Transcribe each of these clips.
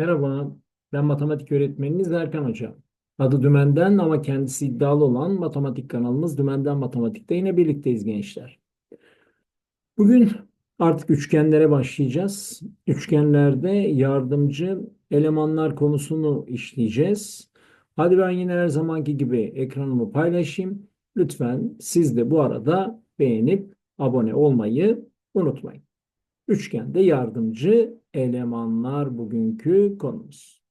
Merhaba, ben matematik öğretmeniniz Erkan Hoca. Adı Dümen'den ama kendisi iddialı olan matematik kanalımız Dümen'den Matematik'te yine birlikteyiz gençler. Bugün artık üçgenlere başlayacağız. Üçgenlerde yardımcı elemanlar konusunu işleyeceğiz. Hadi ben yine her zamanki gibi ekranımı paylaşayım. Lütfen siz de bu arada beğenip abone olmayı unutmayın. Üçgende yardımcı elemanlar bugünkü konumuz.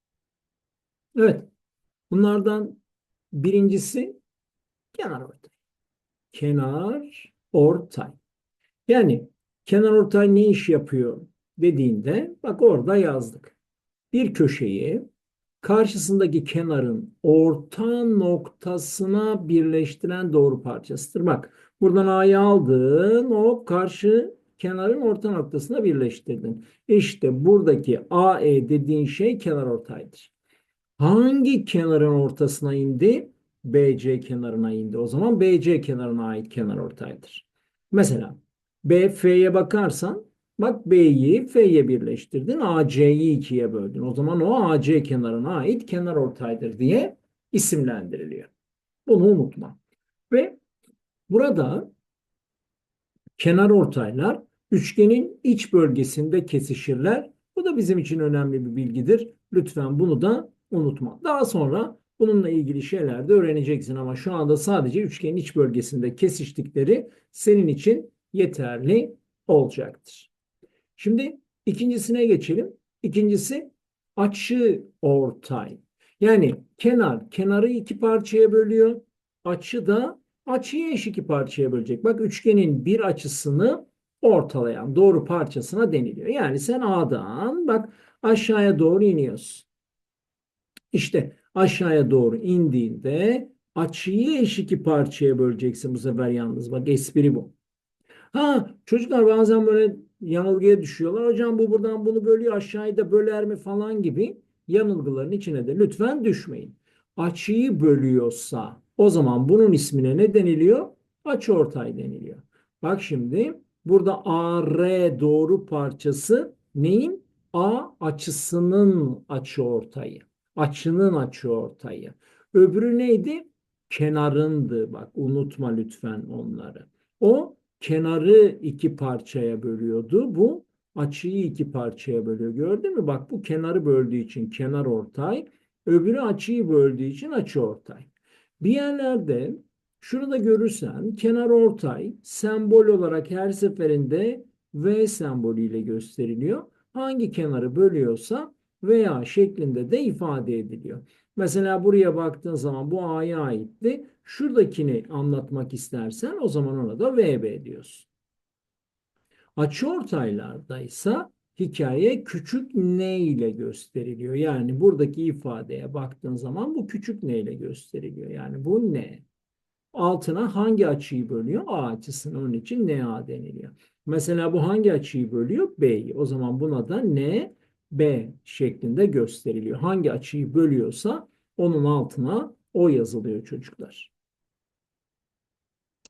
Evet. Bunlardan birincisi kenar ortay. Kenar ortay. Yani kenar ortay ne iş yapıyor dediğinde bak orada yazdık. Bir köşeyi karşısındaki kenarın orta noktasına birleştiren doğru parçasıdır. Bak buradan A'yı aldın o karşı kenarın orta noktasına birleştirdin. İşte buradaki AE dediğin şey kenar ortaydır. Hangi kenarın ortasına indi? BC kenarına indi. O zaman BC kenarına ait kenar ortaydır. Mesela BF'ye bakarsan bak B'yi F'ye birleştirdin. AC'yi ikiye böldün. O zaman o AC kenarına ait kenar ortaydır diye isimlendiriliyor. Bunu unutma. Ve burada kenar ortaylar üçgenin iç bölgesinde kesişirler. Bu da bizim için önemli bir bilgidir. Lütfen bunu da unutma. Daha sonra bununla ilgili şeyler de öğreneceksin ama şu anda sadece üçgenin iç bölgesinde kesiştikleri senin için yeterli olacaktır. Şimdi ikincisine geçelim. İkincisi açı ortay. Yani kenar kenarı iki parçaya bölüyor. Açı da açıyı eş iki parçaya bölecek. Bak üçgenin bir açısını ortalayan doğru parçasına deniliyor. Yani sen A'dan bak aşağıya doğru iniyorsun. İşte aşağıya doğru indiğinde açıyı eş iki parçaya böleceksin bu sefer yalnız. Bak espri bu. Ha çocuklar bazen böyle yanılgıya düşüyorlar. Hocam bu buradan bunu bölüyor aşağıya da böler mi falan gibi yanılgıların içine de lütfen düşmeyin. Açıyı bölüyorsa o zaman bunun ismine ne deniliyor? Açıortay deniliyor. Bak şimdi Burada AR doğru parçası neyin? A açısının açı ortayı. Açının açı ortayı. Öbürü neydi? Kenarındı. Bak unutma lütfen onları. O kenarı iki parçaya bölüyordu. Bu açıyı iki parçaya bölüyor. Gördün mü? Bak bu kenarı böldüğü için kenar ortay. Öbürü açıyı böldüğü için açı ortay. Bir yerlerde Şurada görürsen kenar ortay sembol olarak her seferinde V sembolüyle gösteriliyor. Hangi kenarı bölüyorsa veya şeklinde de ifade ediliyor. Mesela buraya baktığın zaman bu A'ya aitti. Şuradakini anlatmak istersen o zaman ona da VB diyorsun. Açıortaylarda ise hikaye küçük n ile gösteriliyor. Yani buradaki ifadeye baktığın zaman bu küçük n ile gösteriliyor. Yani bu n altına hangi açıyı bölüyor? A açısını. Onun için NA deniliyor. Mesela bu hangi açıyı bölüyor? B'yi. O zaman buna da N, B şeklinde gösteriliyor. Hangi açıyı bölüyorsa onun altına o yazılıyor çocuklar.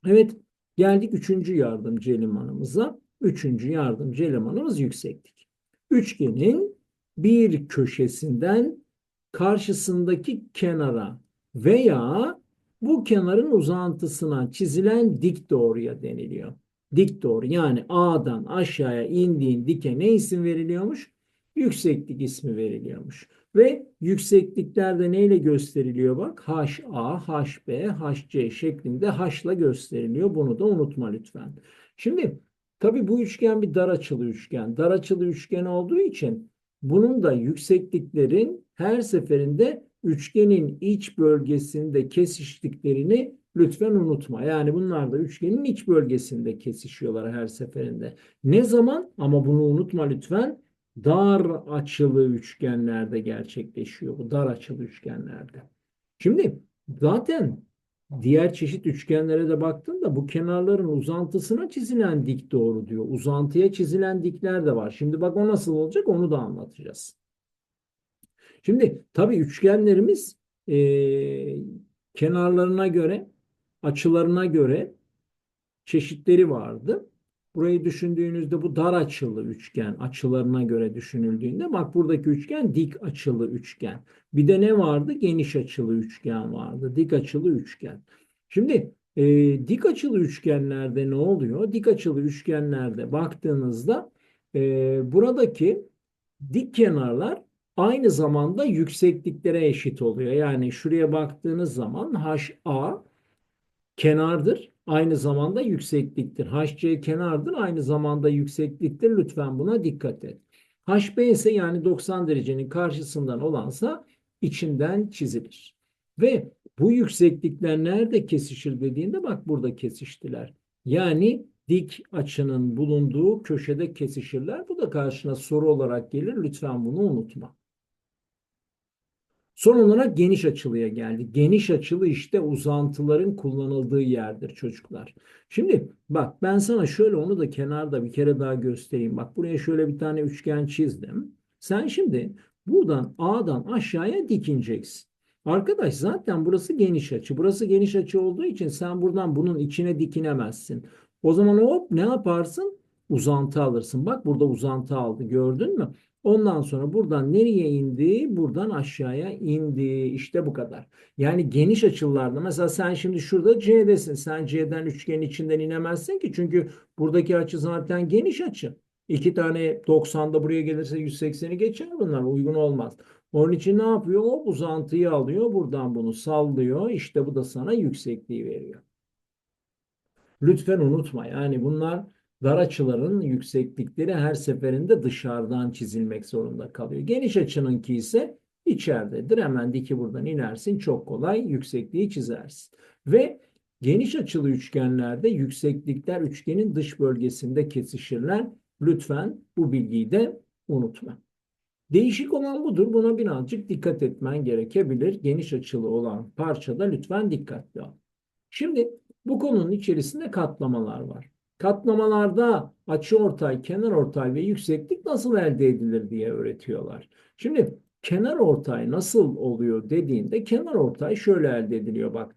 Evet geldik üçüncü yardımcı elemanımıza. Üçüncü yardımcı elemanımız yükseklik. Üçgenin bir köşesinden karşısındaki kenara veya bu kenarın uzantısına çizilen dik doğruya deniliyor. Dik doğru yani A'dan aşağıya indiğin dike ne isim veriliyormuş? Yükseklik ismi veriliyormuş. Ve yüksekliklerde neyle gösteriliyor bak? HA, HB, HC şeklinde H'la gösteriliyor. Bunu da unutma lütfen. Şimdi tabii bu üçgen bir dar açılı üçgen. Dar açılı üçgen olduğu için bunun da yüksekliklerin her seferinde üçgenin iç bölgesinde kesiştiklerini lütfen unutma. Yani bunlar da üçgenin iç bölgesinde kesişiyorlar her seferinde. Ne zaman? Ama bunu unutma lütfen. Dar açılı üçgenlerde gerçekleşiyor. Bu dar açılı üçgenlerde. Şimdi zaten diğer çeşit üçgenlere de baktığında bu kenarların uzantısına çizilen dik doğru diyor. Uzantıya çizilen dikler de var. Şimdi bak o nasıl olacak onu da anlatacağız. Şimdi tabii üçgenlerimiz e, kenarlarına göre, açılarına göre çeşitleri vardı. Burayı düşündüğünüzde bu dar açılı üçgen açılarına göre düşünüldüğünde bak buradaki üçgen dik açılı üçgen. Bir de ne vardı? Geniş açılı üçgen vardı. Dik açılı üçgen. Şimdi e, dik açılı üçgenlerde ne oluyor? Dik açılı üçgenlerde baktığınızda e, buradaki dik kenarlar aynı zamanda yüksekliklere eşit oluyor. Yani şuraya baktığınız zaman HA kenardır. Aynı zamanda yüksekliktir. HC kenardır. Aynı zamanda yüksekliktir. Lütfen buna dikkat et. HB ise yani 90 derecenin karşısından olansa içinden çizilir. Ve bu yükseklikler nerede kesişir dediğinde bak burada kesiştiler. Yani dik açının bulunduğu köşede kesişirler. Bu da karşına soru olarak gelir. Lütfen bunu unutma. Son olarak geniş açılıya geldi. Geniş açılı işte uzantıların kullanıldığı yerdir çocuklar. Şimdi bak ben sana şöyle onu da kenarda bir kere daha göstereyim. Bak buraya şöyle bir tane üçgen çizdim. Sen şimdi buradan A'dan aşağıya dikineceksin. Arkadaş zaten burası geniş açı. Burası geniş açı olduğu için sen buradan bunun içine dikinemezsin. O zaman hop ne yaparsın? Uzantı alırsın. Bak burada uzantı aldı gördün mü? Ondan sonra buradan nereye indi? Buradan aşağıya indi. İşte bu kadar. Yani geniş açılarda mesela sen şimdi şurada C'desin. Sen C'den üçgenin içinden inemezsin ki. Çünkü buradaki açı zaten geniş açı. İki tane 90'da buraya gelirse 180'i geçer bunlar. Uygun olmaz. Onun için ne yapıyor? O uzantıyı alıyor. Buradan bunu sallıyor. İşte bu da sana yüksekliği veriyor. Lütfen unutma. Yani bunlar dar açıların yükseklikleri her seferinde dışarıdan çizilmek zorunda kalıyor. Geniş açınınki ise içeridedir. Hemen diki buradan inersin. Çok kolay yüksekliği çizersin. Ve geniş açılı üçgenlerde yükseklikler üçgenin dış bölgesinde kesişirler. Lütfen bu bilgiyi de unutma. Değişik olan budur. Buna birazcık dikkat etmen gerekebilir. Geniş açılı olan parçada lütfen dikkatli ol. Şimdi bu konunun içerisinde katlamalar var. Katlamalarda açıortay, kenarortay ve yükseklik nasıl elde edilir diye öğretiyorlar. Şimdi kenarortay nasıl oluyor dediğinde kenarortay şöyle elde ediliyor bak.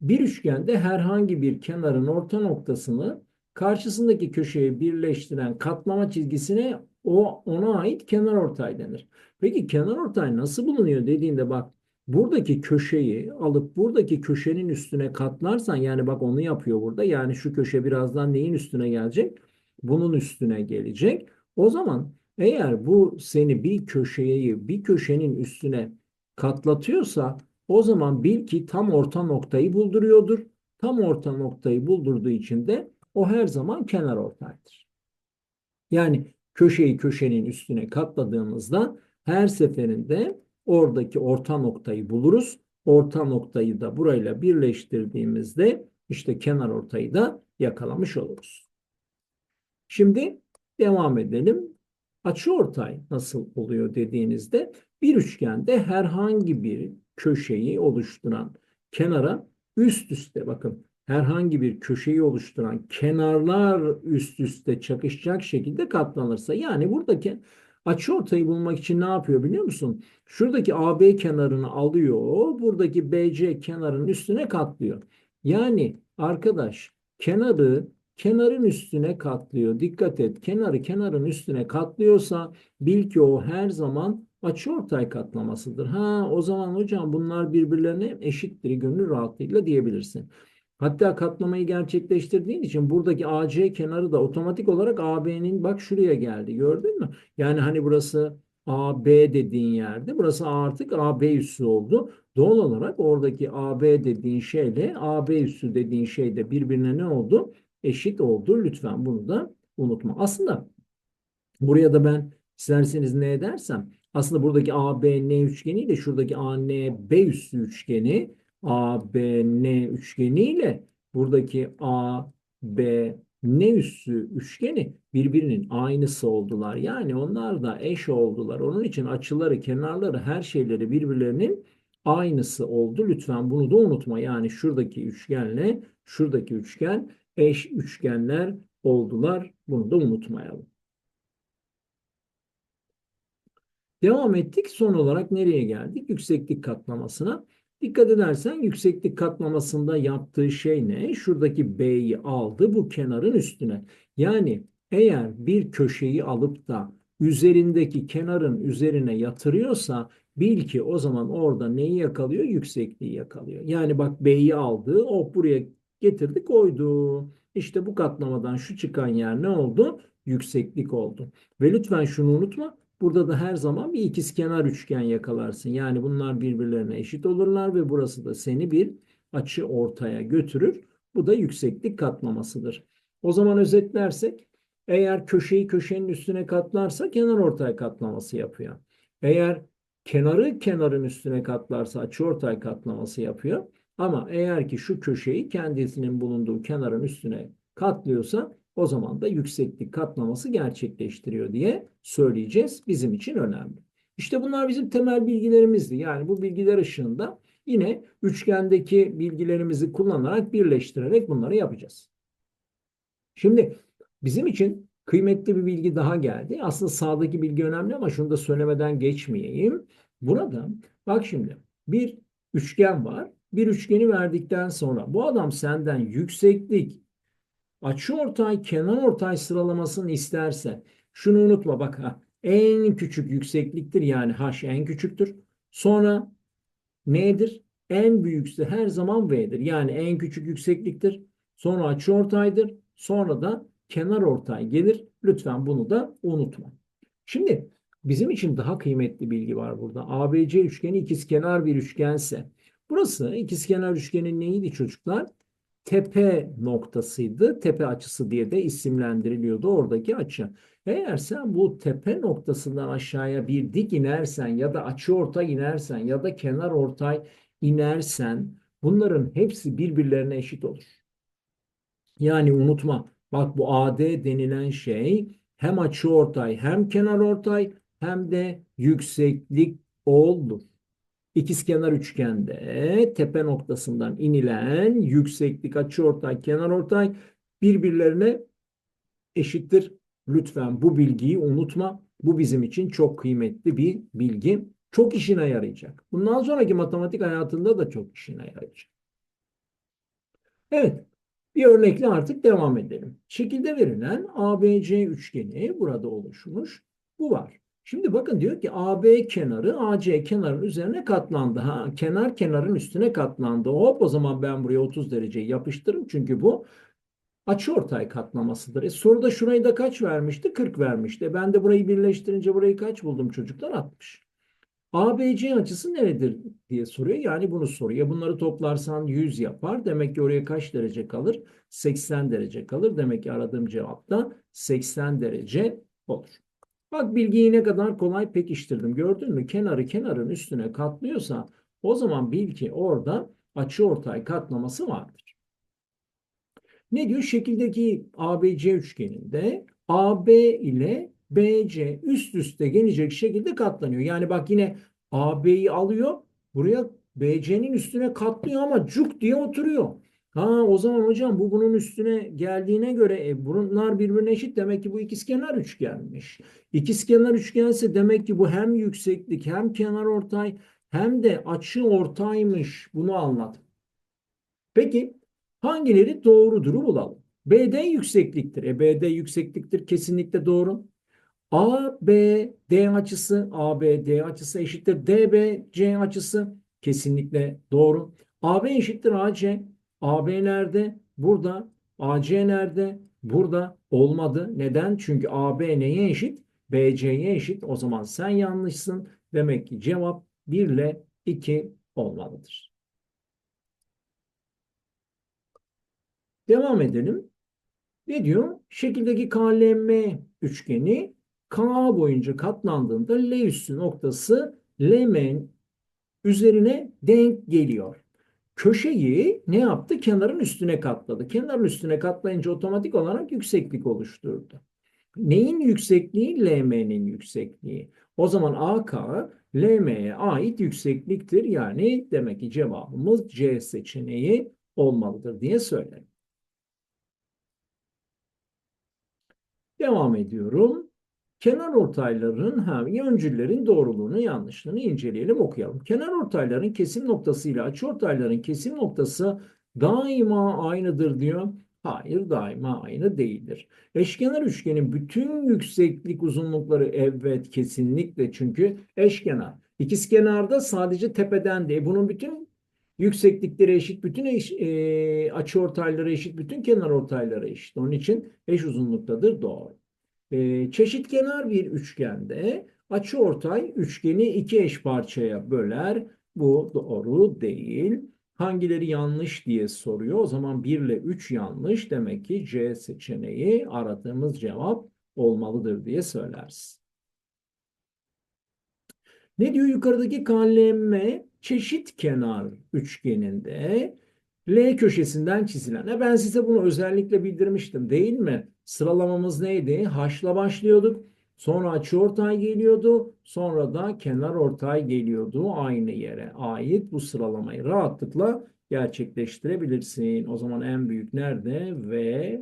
Bir üçgende herhangi bir kenarın orta noktasını karşısındaki köşeye birleştiren katlama çizgisine o ona ait kenarortay denir. Peki kenarortay nasıl bulunuyor dediğinde bak buradaki köşeyi alıp buradaki köşenin üstüne katlarsan yani bak onu yapıyor burada. Yani şu köşe birazdan neyin üstüne gelecek? Bunun üstüne gelecek. O zaman eğer bu seni bir köşeyi bir köşenin üstüne katlatıyorsa o zaman bil ki tam orta noktayı bulduruyordur. Tam orta noktayı buldurduğu için de o her zaman kenar ortaydır. Yani köşeyi köşenin üstüne katladığımızda her seferinde oradaki orta noktayı buluruz. Orta noktayı da burayla birleştirdiğimizde işte kenar ortayı da yakalamış oluruz. Şimdi devam edelim. Açı ortay nasıl oluyor dediğinizde bir üçgende herhangi bir köşeyi oluşturan kenara üst üste bakın herhangi bir köşeyi oluşturan kenarlar üst üste çakışacak şekilde katlanırsa yani buradaki Açıortayı bulmak için ne yapıyor biliyor musun? Şuradaki AB kenarını alıyor. Buradaki BC kenarının üstüne katlıyor. Yani arkadaş kenarı kenarın üstüne katlıyor. Dikkat et. Kenarı kenarın üstüne katlıyorsa bil ki o her zaman açıortay katlamasıdır. Ha o zaman hocam bunlar birbirlerine eşittir gönül rahatlığıyla diyebilirsin. Hatta katlamayı gerçekleştirdiğin için buradaki AC kenarı da otomatik olarak AB'nin bak şuraya geldi. Gördün mü? Yani hani burası AB dediğin yerde burası artık AB üssü oldu. Doğal olarak oradaki AB dediğin şeyle AB üssü dediğin şey de birbirine ne oldu? Eşit oldu. Lütfen bunu da unutma. Aslında buraya da ben isterseniz ne edersem aslında buradaki ABN üçgeni ile şuradaki ANB üssü üçgeni ABN üçgeni ile buradaki ABN üssü üçgeni birbirinin aynısı oldular. Yani onlar da eş oldular. Onun için açıları, kenarları, her şeyleri birbirlerinin aynısı oldu. Lütfen bunu da unutma. Yani şuradaki üçgenle şuradaki üçgen eş üçgenler oldular. Bunu da unutmayalım. Devam ettik. Son olarak nereye geldik? Yükseklik katlamasına. Dikkat edersen yükseklik katlamasında yaptığı şey ne? Şuradaki B'yi aldı bu kenarın üstüne. Yani eğer bir köşeyi alıp da üzerindeki kenarın üzerine yatırıyorsa bil ki o zaman orada neyi yakalıyor? Yüksekliği yakalıyor. Yani bak B'yi aldı, o buraya getirdi koydu. İşte bu katlamadan şu çıkan yer ne oldu? Yükseklik oldu. Ve lütfen şunu unutma. Burada da her zaman bir ikizkenar üçgen yakalarsın. Yani bunlar birbirlerine eşit olurlar ve burası da seni bir açı ortaya götürür. Bu da yükseklik katlamasıdır. O zaman özetlersek eğer köşeyi köşenin üstüne katlarsa kenar ortay katlaması yapıyor. Eğer kenarı kenarın üstüne katlarsa açıortay katlaması yapıyor. Ama eğer ki şu köşeyi kendisinin bulunduğu kenarın üstüne katlıyorsa o zaman da yükseklik katlaması gerçekleştiriyor diye söyleyeceğiz. Bizim için önemli. İşte bunlar bizim temel bilgilerimizdi. Yani bu bilgiler ışığında yine üçgendeki bilgilerimizi kullanarak birleştirerek bunları yapacağız. Şimdi bizim için kıymetli bir bilgi daha geldi. Aslında sağdaki bilgi önemli ama şunu da söylemeden geçmeyeyim. Burada bak şimdi bir üçgen var. Bir üçgeni verdikten sonra bu adam senden yükseklik, açıortay, kenarortay sıralamasını isterse şunu unutma bak ha, en küçük yüksekliktir yani h en küçüktür. Sonra nedir? En büyükse her zaman v'dir. Yani en küçük yüksekliktir. Sonra açıortaydır. Sonra da kenarortay gelir. Lütfen bunu da unutma. Şimdi bizim için daha kıymetli bilgi var burada. ABC üçgeni ikizkenar bir üçgense burası ikizkenar üçgenin neydi çocuklar? Tepe noktasıydı. Tepe açısı diye de isimlendiriliyordu oradaki açı. Eğer sen bu tepe noktasından aşağıya bir dik inersen ya da açı ortay inersen ya da kenar ortay inersen bunların hepsi birbirlerine eşit olur. Yani unutma bak bu AD denilen şey hem açı ortay hem kenar ortay hem de yükseklik olur. İkizkenar üçgende tepe noktasından inilen yükseklik açıortay kenarortay birbirlerine eşittir. Lütfen bu bilgiyi unutma. Bu bizim için çok kıymetli bir bilgi. Çok işine yarayacak. Bundan sonraki matematik hayatında da çok işine yarayacak. Evet. Bir örnekle artık devam edelim. Şekilde verilen ABC üçgeni burada oluşmuş. Bu var. Şimdi bakın diyor ki AB kenarı AC kenarın üzerine katlandı. Ha, kenar kenarın üstüne katlandı. Hop o zaman ben buraya 30 dereceyi yapıştırırım. Çünkü bu açıortay katlamasıdır. E, soruda şurayı da kaç vermişti? 40 vermişti. E, ben de burayı birleştirince burayı kaç buldum çocuklar? 60. ABC açısı neredir diye soruyor. Yani bunu soruyor. Bunları toplarsan 100 yapar. Demek ki oraya kaç derece kalır? 80 derece kalır. Demek ki aradığım cevap da 80 derece olur. Bak bilgiyi ne kadar kolay pekiştirdim. Gördün mü? Kenarı kenarın üstüne katlıyorsa o zaman bil ki orada açıortay katlaması vardır. Ne diyor? Şekildeki ABC üçgeninde AB ile BC üst üste gelecek şekilde katlanıyor. Yani bak yine AB'yi alıyor. Buraya BC'nin üstüne katlıyor ama cuk diye oturuyor. Ha o zaman hocam bu bunun üstüne geldiğine göre e, bunlar birbirine eşit demek ki bu ikizkenar üçgenmiş. İkizkenar üçgense demek ki bu hem yükseklik hem kenar ortay hem de açı ortaymış. Bunu anlat. Peki hangileri doğrudur'u bulalım. BD yüksekliktir. E BD yüksekliktir kesinlikle doğru. ABD açısı ABD açısı eşittir. DBC açısı kesinlikle doğru. AB eşittir AC AB nerede? Burada. AC nerede? Burada olmadı. Neden? Çünkü AB neye eşit? BC'ye eşit. O zaman sen yanlışsın. Demek ki cevap 1 ile 2 olmalıdır. Devam edelim. Ne diyor? Şekildeki KLM üçgeni K boyunca katlandığında L üstü noktası LM'nin üzerine denk geliyor köşeyi ne yaptı? Kenarın üstüne katladı. Kenarın üstüne katlayınca otomatik olarak yükseklik oluşturdu. Neyin yüksekliği? LM'nin yüksekliği. O zaman AK LM'ye ait yüksekliktir. Yani demek ki cevabımız C seçeneği olmalıdır diye söylerim. Devam ediyorum. Kenar ortayların, ha, yöncüllerin doğruluğunu, yanlışlığını inceleyelim, okuyalım. Kenar ortayların kesim noktası ile açı ortayların kesim noktası daima aynıdır diyor. Hayır, daima aynı değildir. Eşkenar üçgenin bütün yükseklik uzunlukları evet kesinlikle çünkü eşkenar. İkizkenarda sadece tepeden değil. Bunun bütün yükseklikleri eşit, bütün eş, e, açı ortayları eşit, bütün kenar ortayları eşit. Onun için eş uzunluktadır doğru. E, çeşitkenar bir üçgende açı ortay üçgeni iki eş parçaya böler. Bu doğru değil. Hangileri yanlış diye soruyor. O zaman 1 ile 3 yanlış. Demek ki C seçeneği aradığımız cevap olmalıdır diye söylersin. Ne diyor yukarıdaki KLM çeşit kenar üçgeninde L köşesinden çizilen. E ben size bunu özellikle bildirmiştim değil mi? Sıralamamız neydi? H'la başlıyorduk. Sonra açıortay geliyordu. Sonra da kenar ortay geliyordu aynı yere ait bu sıralamayı rahatlıkla gerçekleştirebilirsin. O zaman en büyük nerede? V,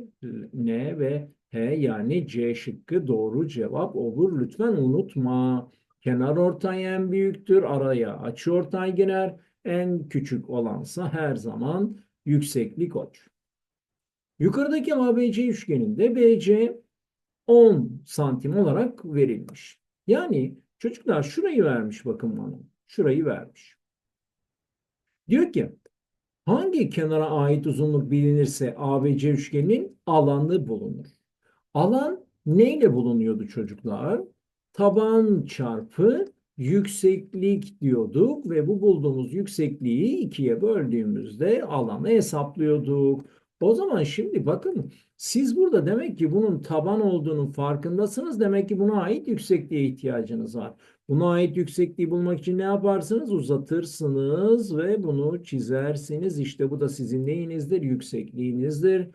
N ve H yani C şıkkı doğru cevap olur. Lütfen unutma. Kenar ortay en büyüktür. Araya açı ortay girer. En küçük olansa her zaman yükseklik olur. Yukarıdaki ABC üçgeninde BC 10 santim olarak verilmiş. Yani çocuklar şurayı vermiş bakın bana. Şurayı vermiş. Diyor ki hangi kenara ait uzunluk bilinirse ABC üçgenin alanı bulunur. Alan neyle bulunuyordu çocuklar? Taban çarpı yükseklik diyorduk ve bu bulduğumuz yüksekliği ikiye böldüğümüzde alanı hesaplıyorduk. O zaman şimdi bakın siz burada demek ki bunun taban olduğunun farkındasınız. Demek ki buna ait yüksekliğe ihtiyacınız var. Buna ait yüksekliği bulmak için ne yaparsınız? Uzatırsınız ve bunu çizersiniz. İşte bu da sizin neyinizdir? Yüksekliğinizdir.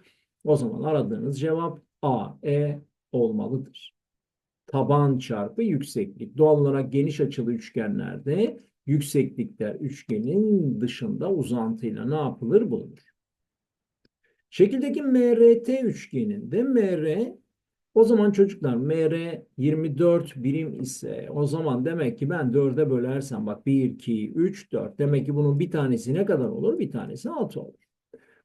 O zaman aradığınız cevap A, E olmalıdır. Taban çarpı yükseklik. Doğal olarak geniş açılı üçgenlerde yükseklikler üçgenin dışında uzantıyla ne yapılır? Bulunur. Şekildeki MRT üçgeninde MR o zaman çocuklar MR 24 birim ise o zaman demek ki ben 4'e bölersem bak 1, 2, 3, 4 demek ki bunun bir tanesi ne kadar olur? Bir tanesi 6 olur.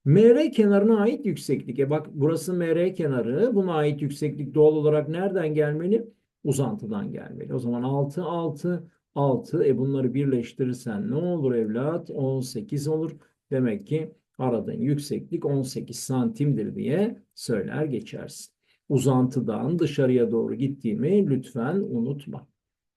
MR kenarına ait yükseklik. E bak burası MR kenarı. Buna ait yükseklik doğal olarak nereden gelmeli? Uzantıdan gelmeli. O zaman 6, 6, 6. E bunları birleştirirsen ne olur evlat? 18 olur. Demek ki aradığın yükseklik 18 santimdir diye söyler geçersin. Uzantıdan dışarıya doğru gittiğimi lütfen unutma.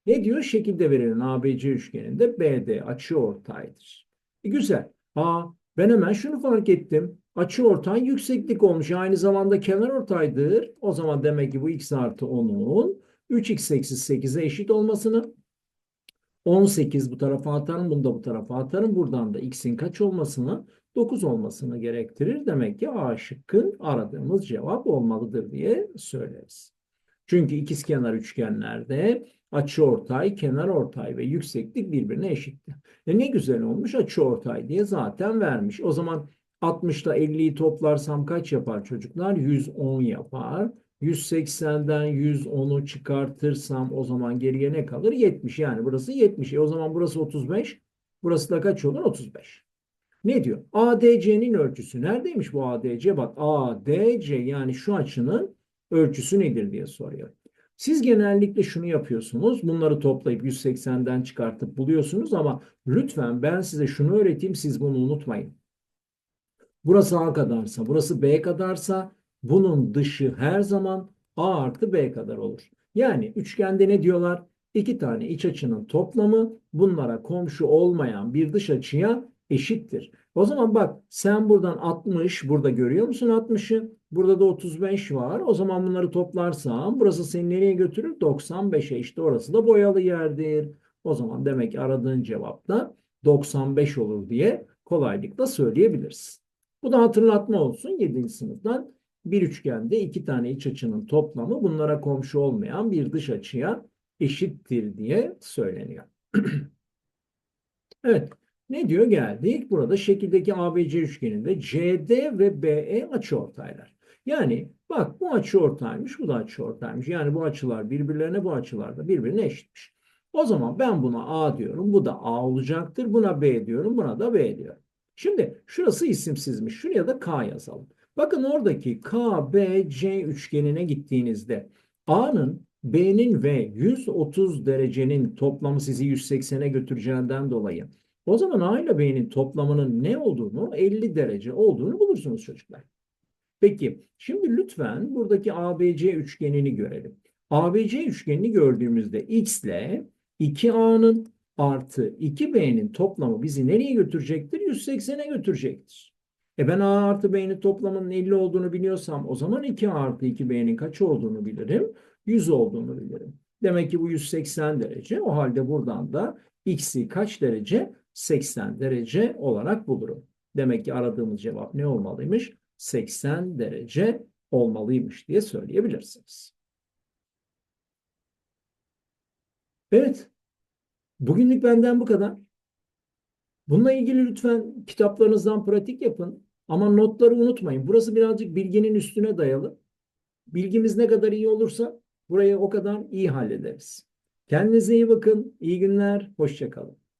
Ne diyor? Şekilde verilen ABC üçgeninde BD açı ortaydır. E güzel. Aa, ben hemen şunu fark ettim. Açı ortay yükseklik olmuş. Aynı zamanda kenar ortaydır. O zaman demek ki bu x artı 10'un 3x eksi 8'e eşit olmasını 18 bu tarafa atarım. Bunu da bu tarafa atarım. Buradan da x'in kaç olmasını 9 olmasını gerektirir. Demek ki A şıkkı aradığımız cevap olmalıdır diye söyleriz. Çünkü ikizkenar üçgenlerde açıortay, kenarortay ve yükseklik birbirine eşitti. E ne güzel olmuş açıortay diye zaten vermiş. O zaman 60 ile 50'yi toplarsam kaç yapar çocuklar? 110 yapar. 180'den 110'u çıkartırsam o zaman geriye ne kalır? 70 yani burası 70. E o zaman burası 35. Burası da kaç olur? 35. Ne diyor? ADC'nin ölçüsü neredeymiş bu ADC? Bak ADC yani şu açının ölçüsü nedir diye soruyor. Siz genellikle şunu yapıyorsunuz. Bunları toplayıp 180'den çıkartıp buluyorsunuz ama lütfen ben size şunu öğreteyim siz bunu unutmayın. Burası A kadarsa, burası B kadarsa bunun dışı her zaman A artı B kadar olur. Yani üçgende ne diyorlar? İki tane iç açının toplamı bunlara komşu olmayan bir dış açıya eşittir. O zaman bak sen buradan 60 burada görüyor musun 60'ı? Burada da 35 var. O zaman bunları toplarsam burası seni nereye götürür? 95'e işte orası da boyalı yerdir. O zaman demek ki aradığın cevap da 95 olur diye kolaylıkla söyleyebiliriz. Bu da hatırlatma olsun 7. sınıftan bir üçgende iki tane iç açının toplamı bunlara komşu olmayan bir dış açıya eşittir diye söyleniyor. evet. Ne diyor? Geldik. Burada şekildeki ABC üçgeninde CD ve BE açıortaylar. Yani bak bu açı ortaymış, bu da açı ortaymış. Yani bu açılar birbirlerine, bu açılar da birbirine eşitmiş. O zaman ben buna A diyorum, bu da A olacaktır. Buna B diyorum, buna da B diyorum. Şimdi şurası isimsizmiş. Şuraya da K yazalım. Bakın oradaki KBC üçgenine gittiğinizde A'nın B'nin ve 130 derecenin toplamı sizi 180'e götüreceğinden dolayı o zaman A ile B'nin toplamının ne olduğunu 50 derece olduğunu bulursunuz çocuklar. Peki şimdi lütfen buradaki ABC üçgenini görelim. ABC üçgenini gördüğümüzde X ile 2A'nın artı 2B'nin toplamı bizi nereye götürecektir? 180'e götürecektir. E ben A artı B'nin toplamının 50 olduğunu biliyorsam o zaman 2A artı 2B'nin kaç olduğunu bilirim? 100 olduğunu bilirim. Demek ki bu 180 derece. O halde buradan da X'i kaç derece? 80 derece olarak bulurum. Demek ki aradığımız cevap ne olmalıymış? 80 derece olmalıymış diye söyleyebilirsiniz. Evet. Bugünlük benden bu kadar. Bununla ilgili lütfen kitaplarınızdan pratik yapın. Ama notları unutmayın. Burası birazcık bilginin üstüne dayalı. Bilgimiz ne kadar iyi olursa burayı o kadar iyi hallederiz. Kendinize iyi bakın. İyi günler. Hoşça kalın.